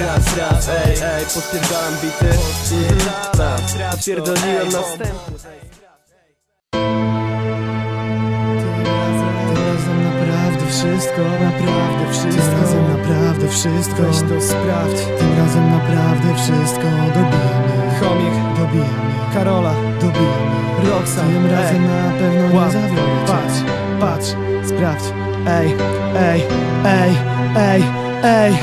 raz, raz, ej, ej, podpierdalam bity. Tak, Pierdoliłem następny Tym razem naprawdę wszystko, naprawdę wszystko. Tym razem naprawdę wszystko. Weź to sprawdź. Tym razem naprawdę wszystko Dobija mnie Chomik, Dobija mnie Karola, Dobija mnie Roxan, Tym razem na pewno nie Łap, zawiodę cię. patrz, patrz, sprawdź. Ej, ej, ej, ej, ej.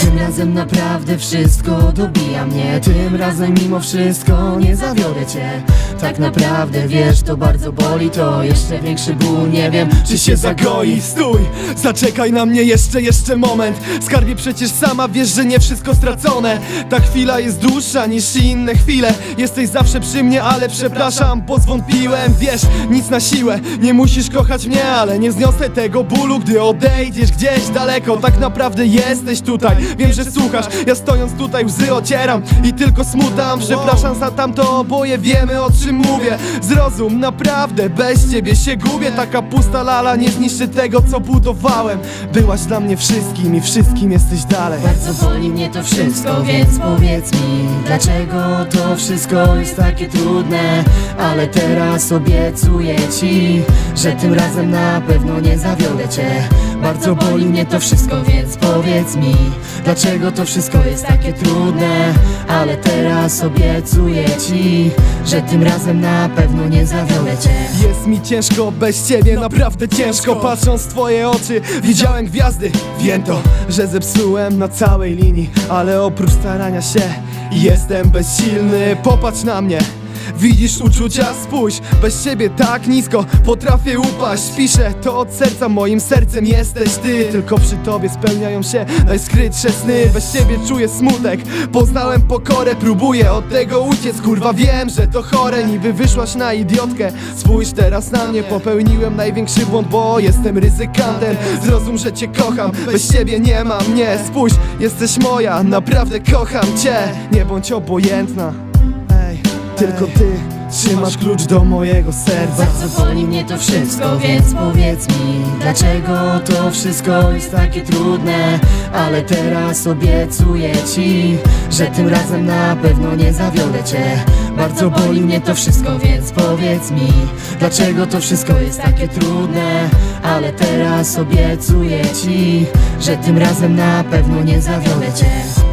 Tym razem naprawdę wszystko dobija mnie Tym razem mimo wszystko nie zawiodę cię Tak naprawdę wiesz, to bardzo boli To jeszcze większy ból, nie wiem Czy się zagoi? Stój! Zaczekaj na mnie jeszcze, jeszcze moment. Skarbie przecież sama wiesz, że nie wszystko stracone. Ta chwila jest dłuższa niż inne chwile. Jesteś zawsze przy mnie, ale przepraszam, bo zwątpiłem Wiesz, nic na siłę, nie musisz kochać mnie Ale nie zniosę tego bólu, gdy odejdziesz gdzieś daleko. Tak naprawdę jesteś tutaj, wiem, że słuchasz Ja stojąc tutaj łzy ocieram i tylko smutam. Przepraszam za tamto, oboje wiemy o czym mówię. Zrozum, naprawdę, bez ciebie się gubię. Taka pusta lala nie zniszczy tego, co budowałem. Byłaś dla mnie wszystkim i wszystkim jesteś dalej. Bardzo boli mnie to wszystko, więc powiedz mi Dlaczego to wszystko jest takie trudne? Ale teraz obiecuję ci Że tym razem na pewno nie zawiodę cię Bardzo boli mnie to wszystko, więc powiedz mi Dlaczego to wszystko jest takie trudne? Ale teraz obiecuję ci Że tym razem na pewno nie zawiodę cię. Jest mi ciężko bez ciebie, naprawdę ciężko. Patrząc w twoje oczy, widziałem gwiazdy. Wiem to, że zepsułem na całej linii Ale oprócz starania się, jestem bezsilny. Popatrz na mnie Widzisz uczucia? Spójrz, bez ciebie tak nisko Potrafię upaść, piszę to od serca Moim sercem jesteś ty. Tylko przy tobie spełniają się najskrytsze sny. Bez ciebie czuję smutek Poznałem pokorę, próbuję od tego uciec Kurwa wiem, że to chore. Niby wyszłaś na idiotkę Spójrz teraz na mnie. Popełniłem największy błąd, bo jestem ryzykantem. Zrozum, że cię kocham Bez ciebie nie ma mnie Spójrz, jesteś moja Naprawdę kocham cię. Nie bądź obojętna tylko ty trzymasz klucz do mojego serca. Bardzo boli mnie to wszystko, więc powiedz mi Dlaczego to wszystko jest takie trudne? Ale teraz obiecuję ci Że tym razem na pewno nie zawiodę cię. Bardzo boli mnie to wszystko, więc powiedz mi Dlaczego to wszystko jest takie trudne? Ale teraz obiecuję ci Że tym razem na pewno nie zawiodę cię